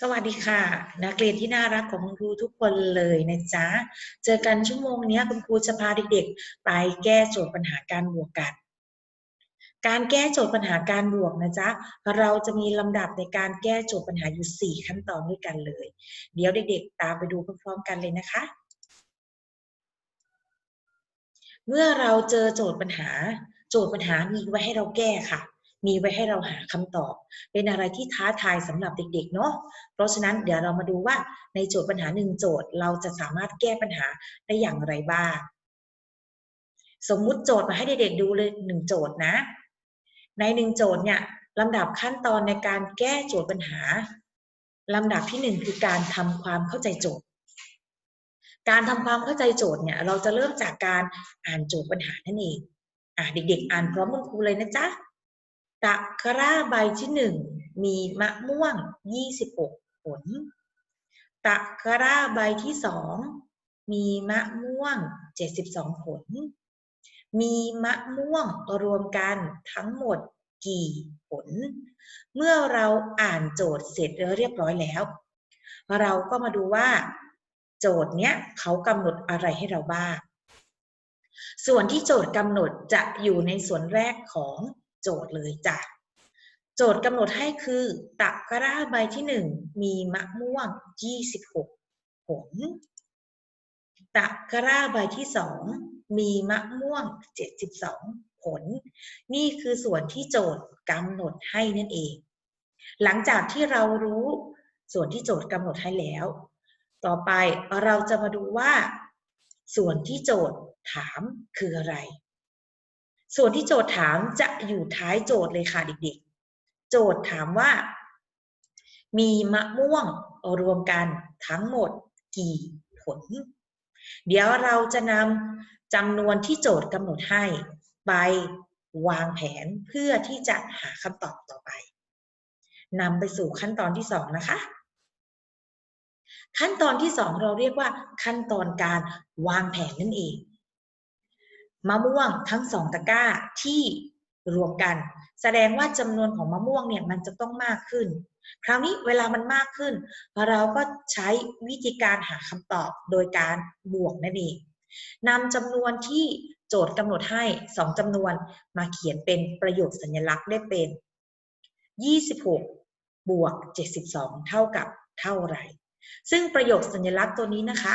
สวัสดีค่ะ นักเรียนที่น่ารักของคุณครูทุกคนเลยนะจ๊ะ เจอกันชั่วโมงนี้คุณครูจะพาเด็กๆ ไปแก้โจทย์ปัญหาการบวกกัน การแก้โจทย์ปัญหาการบวกนะจ๊ะ เราจะมีลำดับในการแก้โจทย์ปัญหาอยู่ 4 ขั้นตอนด้วยกันเลย เดี๋ยวเด็กๆ ตามไปดูพร้อมๆกันเลยนะคะ เมื่อเราเจอโจทย์ปัญหา โจทย์ปัญหามีไว้ให้เราแก้ค่ะ มีไว้ให้เราหาคำตอบ เป็นอะไรที่ท้าทายสำหรับเด็กๆเนาะเพราะฉะนั้นเดี๋ยวเรามาดูว่าในโจทย์ปัญหาหนึ่งโจทย์ เราจะสามารถแก้ปัญหาได้อย่างไรบ้าง สมมุติโจทย์มาให้เด็กๆดูเลยหนึ่งโจทย์นะ ในหนึ่งโจทย์เนี่ยลำดับขั้นตอนในการแก้โจทย์ปัญหาลำดับที่หนึ่งคือการทำความเข้าใจโจทย์ การทำความเข้าใจโจทย์เนี่ย เราจะเริ่มจากการอ่านโจทย์ปัญหานั่นเองอะเด็กๆ อ่านพร้อมคุณครูเลยนะจ๊ะ ตะกร้าใบที่หนึ่งมีมะม่วง 26 ผล ตะกร้าใบที่สองมีมะม่วง 72 ผล มีมะม่วงรวมกันทั้งหมดกี่ผล เมื่อเราอ่านโจทย์เสร็จเรียบร้อยแล้ว เราก็มาดูว่า โจทย์เนี้ยเขากำหนดอะไรให้เราบ้าง ส่วนที่โจทย์กำหนดจะอยู่ในส่วนแรกของ โจทย์เลยจ้ะ โจทย์กำหนดให้คือตะกร้าใบที่หนึ่งมีมะม่วง 26 ผล ตะกร้าใบที่สองมีมะม่วง 72 ผล นี่คือส่วนที่โจทย์กำหนดให้นั่นเอง หลังจากที่เรารู้ส่วนที่โจทย์กำหนดให้แล้ว ต่อไปเราจะมาดูว่า ส่วนที่โจทย์ถามคืออะไร ส่วนที่โจทย์ถามจะอยู่ท้ายโจทย์เลยค่ะเด็กๆ โจทย์ถามว่า มีมะม่วงรวมกันทั้งหมดกี่ผล เดี๋ยวเราจะนำจำนวนที่โจทย์กำหนดให้ไปวางแผนเพื่อที่จะหาคำตอบต่อไปนำไปสู่ขั้นตอนที่สองนะคะ ขั้นตอนที่สองเราเรียกว่าขั้นตอนการวางแผนนั่นเอง มะม่วงทั้งสองตะกร้าที่รวมกัน แสดงว่าจำนวนของมะม่วงเนี่ยมันจะต้องมากขึ้น คราวนี้เวลามันมากขึ้น เราก็ใช้วิธีการหาคำตอบโดยการบวกนั่นเองนำจำนวนที่โจทย์กำหนดให้สองจำนวนมาเขียนเป็นประโยคสัญลักษณ์ได้เป็น 26 บวก 72 เท่ากับเท่าไหร่ ซึ่งประโยคสัญลักษณ์ตัวนี้นะคะ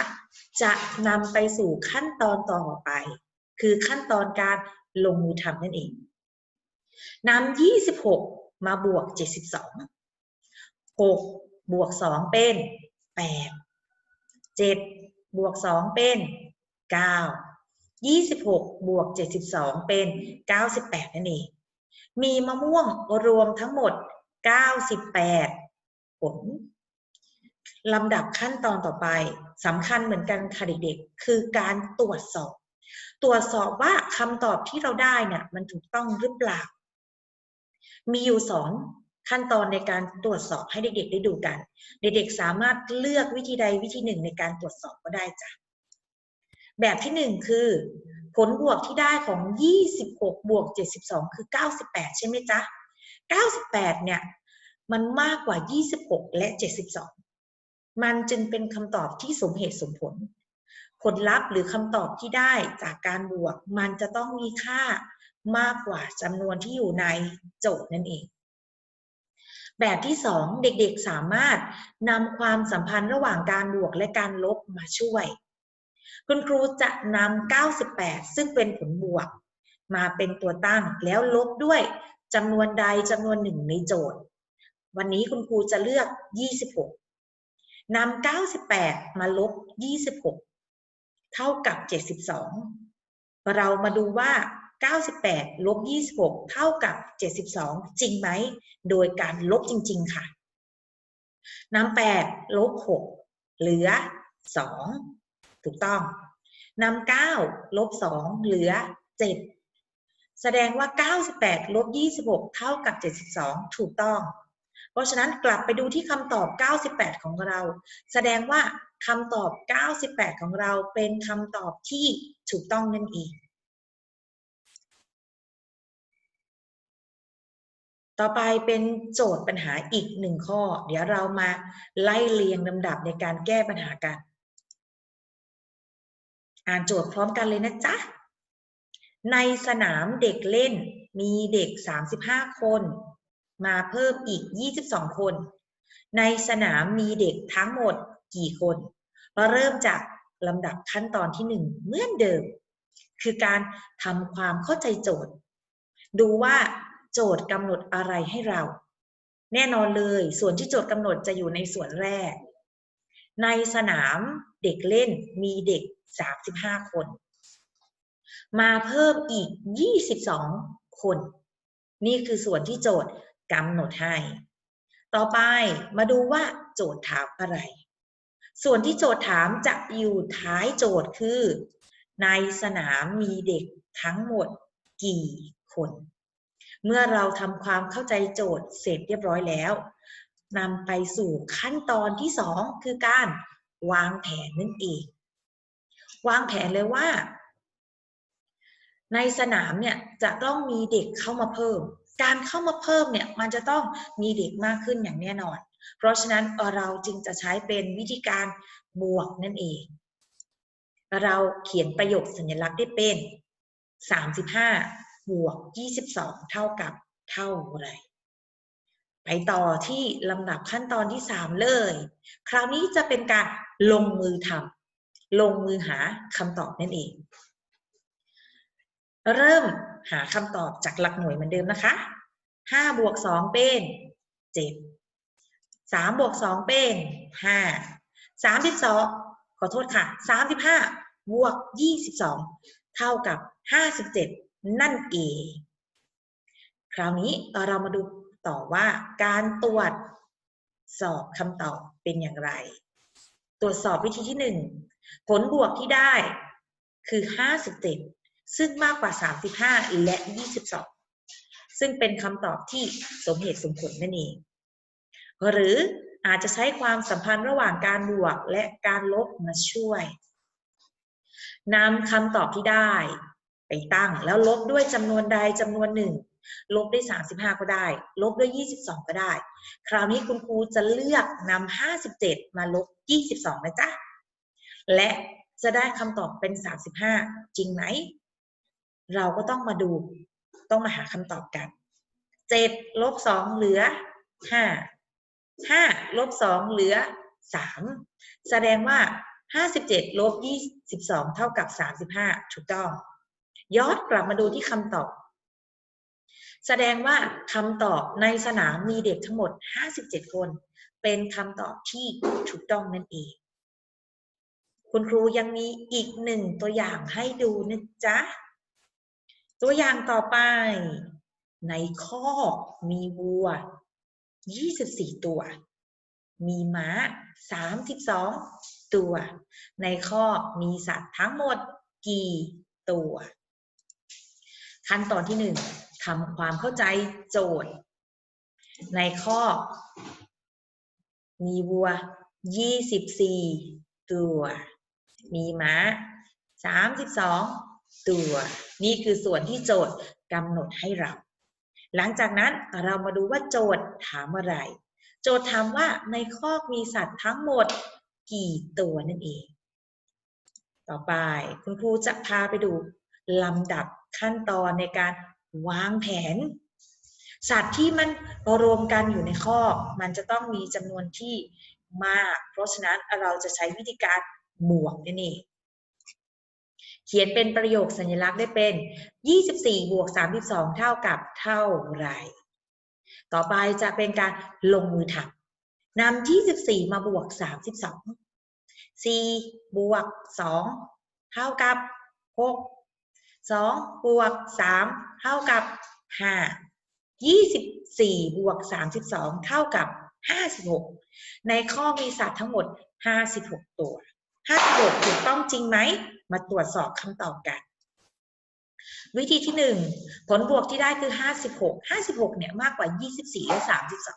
จะนำไปสู่ขั้นตอนต่อไป คือขั้นตอนการลงมือทำนั่นเองนำ26 มาบวก 72 6 บวก 2 เป็น 8 7 บวก 2 เป็น 9 26 บวก 72 เป็น 98 นั่นเอง มีมะม่วงรวมทั้งหมด 98 ผลลำดับขั้นตอนต่อไปสำคัญเหมือนกันค่ะเด็กๆ คือการตรวจสอบ ตรวจสอบว่าคำตอบที่เราได้เนี่ยมันถูกต้องหรือเปล่า มีอยู่สองขั้นตอนในการตรวจสอบให้เด็กๆได้ดูกัน เด็กๆสามารถเลือกวิธีใดวิธีหนึ่งในการตรวจสอบก็ได้จ้ะแบบที่หนึ่งคือ ผลบวกที่ได้ของ 26 บวก 72 คือ 98 ใช่ไหมจ๊ะ 98 เนี่ย มันมากกว่า 26 และ 72 มันจึงเป็นคำตอบที่สมเหตุสมผล ผลลัพธ์หรือคำตอบที่ได้จากการบวก มันจะต้องมีค่ามากกว่าจำนวนที่อยู่ในโจทย์นั่นเอง แบบที่สองเด็กๆสามารถนำความสัมพันธ์ระหว่างการบวกและการลบมาช่วย คุณครูจะนำ98 ซึ่งเป็นผลบวก มาเป็นตัวตั้งแล้วลบด้วยจำนวนใดจำนวนหนึ่งในโจทย์ วันนี้คุณครูจะเลือก 26นำ98 มาลบ 26 เท่ากับ 72 เรามาดูว่า 98 ลบ 26 เท่ากับ 72 จริงไหม โดยการลบจริง ๆ ค่ะนำ8ลบ 6 เหลือ 2 ถูกต้องนำ9ลบ 2 เหลือ 7 แสดงว่า 98 ลบ 26 เท่ากับ 72 ถูกต้อง เพราะฉะนั้นกลับไปดูที่คำตอบ 98 ของเรา แสดงว่า คำตอบ 98 ของเราเป็นคำตอบที่ถูกต้องนั่นเอง ต่อไปเป็นโจทย์ปัญหาอีกหนึ่งข้อ เดี๋ยวเรามาไล่เรียงลำดับในการแก้ปัญหากัน อ่านโจทย์พร้อมกันเลยนะจ๊ะ ในสนามเด็กเล่นมีเด็ก 35 คน มาเพิ่มอีก 22 คน ในสนามมีเด็กทั้งหมด กี่คนเราเริ่มจากลำดับขั้นตอนที่หนึ่งเหมือนเดิม คือการทำความเข้าใจโจทย์ ดูว่าโจทย์กำหนดอะไรให้เรา แน่นอนเลย ส่วนที่โจทย์กำหนดจะอยู่ในส่วนแรก ในสนามเด็กเล่นมีเด็ก 35 คน มาเพิ่มอีก 22 คน นี่คือส่วนที่โจทย์กำหนดให้ ต่อไปมาดูว่าโจทย์ถามอะไร ส่วนที่โจทย์ถามจะอยู่ท้ายโจทย์คือ ในสนามมีเด็กทั้งหมดกี่คน เมื่อเราทำความเข้าใจโจทย์เสร็จเรียบร้อยแล้วนำไปสู่ขั้นตอนที่สองคือการวางแผนนั่นเอง วางแผนเลยว่า ในสนามเนี่ยจะต้องมีเด็กเข้ามาเพิ่ม การเข้ามาเพิ่มเนี่ยมันจะต้องมีเด็กมากขึ้นอย่างแน่นอน เพราะฉะนั้นเราจึงจะใช้เป็นวิธีการบวกนั่นเอง เราเขียนประโยคสัญลักษณ์ได้เป็น 35 บวก 22 เท่ากับเท่าไรไปต่อที่ลำดับขั้นตอนที่ 3 เลย คราวนี้จะเป็นการลงมือทำลงมือหาคำตอบนั่นเอง เริ่มหาคำตอบจากหลักหน่วยเหมือนเดิมนะคะ5บวก2เป็น7 3บวก2เป็น5 32ขอโทษค่ะ35บห้าบวก22เท่ากับ57นั่นเอง คราวนี้เรามาดูต่อว่าการตรวจสอบคำตอบเป็นอย่างไร ตรวจสอบวิธีที่1ผลบวกที่ได้คือ57ซึ่งมากกว่า35และ22ซึ่งเป็นคำตอบที่สมเหตุสมผลนั่นเอง หรืออาจจะใช้ความสัมพันธ์ระหว่างการบวกและการลบมาช่วยนำคำตอบที่ได้ ไปตั้งแล้วลบด้วยจำนวนใดจำนวนหนึ่ง ลบด้วย 35 ก็ได้ ลบด้วย 22 ก็ได้ คราวนี้คุณครูจะเลือกนำ57 มาลบ 22 นะจ๊ะ และจะได้คำตอบเป็น 35 จริงไหม เราก็ต้องมาดูต้องมาหาคำตอบกัน 7 ลบ 2 เหลือ 5 5ลบ2เหลือ 3 แสดงว่า 57ลบ22 เท่ากับ 35 ถูกต้อง ย้อนกลับมาดูที่คำตอบ แสดงว่าคำตอบในสนามมีเด็กทั้งหมด 57 คน เป็นคำตอบที่ถูกต้องนั่นเอง คุณครูยังมีอีกหนึ่งตัวอย่างให้ดูนะจ๊ะ ตัวอย่างต่อไป ในข้อมีวัว 24 ตัว มีม้า 32 ตัว ในข้อมีสัตว์ทั้งหมดกี่ตัว ขั้นตอนที่หนึ่งทำความเข้าใจโจทย์ ในข้อ มีวัว 24 ตัว มีม้า 32 ตัว นี่คือส่วนที่โจทย์กำหนดให้เรา หลังจากนั้นเรามาดูว่าโจทย์ถามอะไร โจทย์ถามว่าในข้อมีสัตว์ทั้งหมดกี่ตัวนั่นเอง ต่อไปคุณครูจะพาไปดูลำดับขั้นตอนในการวางแผน สัตว์ที่มันรวมกันอยู่ในข้อมันจะต้องมีจำนวนที่มาก เพราะฉะนั้นเราจะใช้วิธีการบวกนั่นเอง ขียนเป็นประโยคสัญลักษณ์ได้เป็น 24 บวก 32 เท่ากับเท่าไร ต่อไปจะเป็นการลงมือทำนำ 24 มาบวก 32 4 บวก 2 เท่ากับ 6 2 บวก 3 เท่ากับ 5 24 บวก 32 เท่ากับ 56 ในข้อมีสัตว์ทั้งหมด 56 ตัว 56 ถูกต้องจริงไหม มาตรวจสอบคำตอบกัน วิธีที่1ผลบวกที่ได้คือ 56 56 เนี่ยมากกว่า 24 และ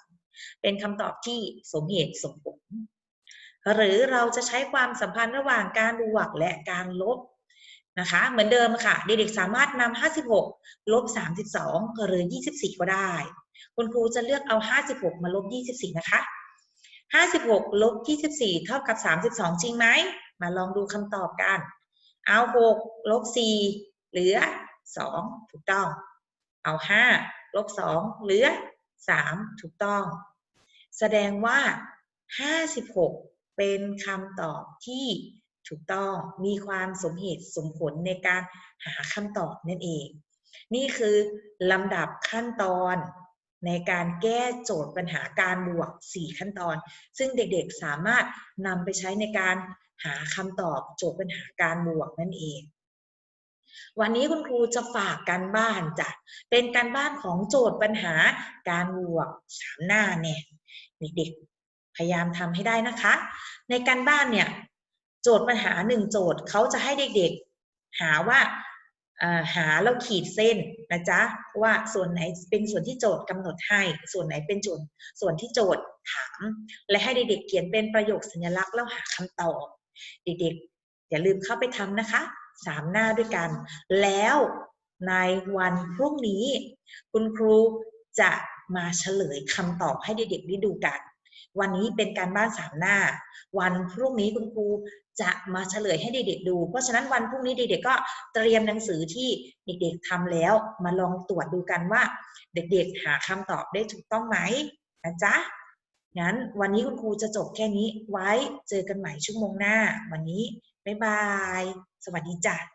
32 เป็นคำตอบที่สมเหตุสมผล หรือเราจะใช้ความสัมพันธ์ระหว่างการบวกและการลบนะคะเหมือนเดิมค่ะ เด็กๆสามารถนำ56 ลบ 32 หรือ 24 ก็ได้ คุณครูจะเลือกเอา 56 มาลบ 24 นะคะ 56 ลบ 24 เท่ากับ 32 จริงไหม มาลองดูคำตอบกัน เอา6ลบ4เหลือ2ถูกต้อง เอา5ลบ2เหลือ3ถูกต้อง แสดงว่า56เป็นคำตอบที่ถูกต้องมีความสมเหตุสมผลในการหาคำตอบนั่นเอง นี่คือลำดับขั้นตอนในการแก้โจทย์ปัญหาการบวก 4 ขั้นตอน ซึ่งเด็กๆสามารถนำไปใช้ในการ หาคำตอบโจทย์ปัญหาการบวกนั่นเอง วันนี้คุณครูจะฝากการบ้านจ้ะเป็นการบ้านของโจทย์ปัญหาการบวกสามหน้าเนี่ยเด็กๆพยายามทำให้ได้นะคะ ในการบ้านเนี่ยโจทย์ปัญหาหนึ่งโจทย์เขาจะให้เด็กๆ หาว่าหาแล้วขีดเส้นนะจ๊ะว่าส่วนไหนเป็นส่วนที่โจทย์กำหนดให้ ส่วนไหนเป็นโจทย์ส่วนที่โจทย์ถาม และให้เด็กๆเขียนเป็นประโยคสัญลักษณ์แล้วหาคำตอบ เด็กๆ อย่าลืมเข้าไปทำนะคะสามหน้าด้วยกัน แล้วในวันพรุ่งนี้ คุณครูจะมาเฉลยคำตอบให้เด็กๆได้ดูกัน วันนี้เป็นการบ้านสามหน้า วันพรุ่งนี้คุณครูจะมาเฉลยให้เด็กๆดู เพราะฉะนั้นวันพรุ่งนี้เด็กๆก็เตรียมหนังสือที่เด็กๆทำแล้ว มาลองตรวจดูกันว่า เด็กๆหาคำตอบได้ถูกต้องไหมนะจ๊ะ งั้นวันนี้คุณครูจะจบแค่นี้ไว้เจอกันใหม่ชั่วโมงหน้า วันนี้ บ๊ายบาย สวัสดีจ้ะ